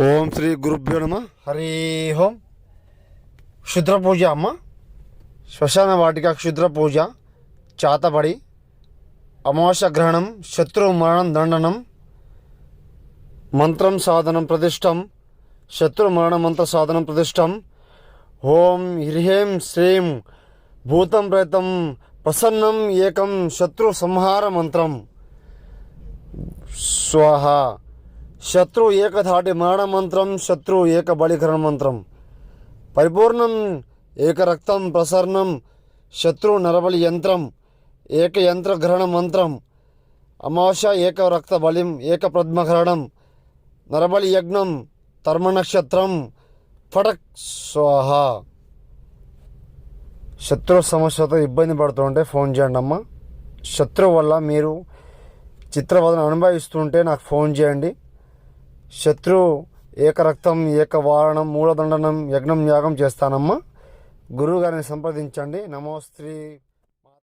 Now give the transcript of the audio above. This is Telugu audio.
ఓం శ్రీ గురుభ్యో నమ. హరి ఓం. క్షుద్ర పూజ అమ్మ. శ్మశాన వాటిక క్షుద్ర పూజ. చాతబడి. అమావాస్య గ్రహణం శత్రు మరణం దండనం. మంత్రం సాధనం ప్రతిష్టం. శత్రు మరణ మంత్ర సాధనం ప్రతిష్టం. ఓం హ్రీం శ్రీం. భూతం ప్రేతం ప్రసన్నం ఏకం శత్రు సంహార మంత్రం. స్వాహ. శత్రు ఏకధాటి మరణ మంత్రం శత్రు ఏక బలికరణ మంత్రం. పరిపూర్ణం ఏకరక్తం ప్రసరణం శత్రు నరబలి యంత్రం ఏక యంత్ర గ్రహణ మంత్రం అమావాస్య ఏక రక్త బలిం ఏక పద్మగ్రహణం నరబలి యజ్ఞం తర్మ నక్షత్రం ఫటక్ స్వాహ. శత్రు సమస్యతో ఇబ్బంది పడుతుంటే ఫోన్ చేయండి అమ్మ శత్రు వల్ల మీరు చిత్రవదన అనుభవిస్తుంటే నాకు ఫోన్ చేయండి. శత్రు ఏకరక్తం ఏక వారణం మూలదండనం యజ్ఞం యాగం చేస్తానమ్మా. గురువు గారిని సంప్రదించండి నమోస్త్రీ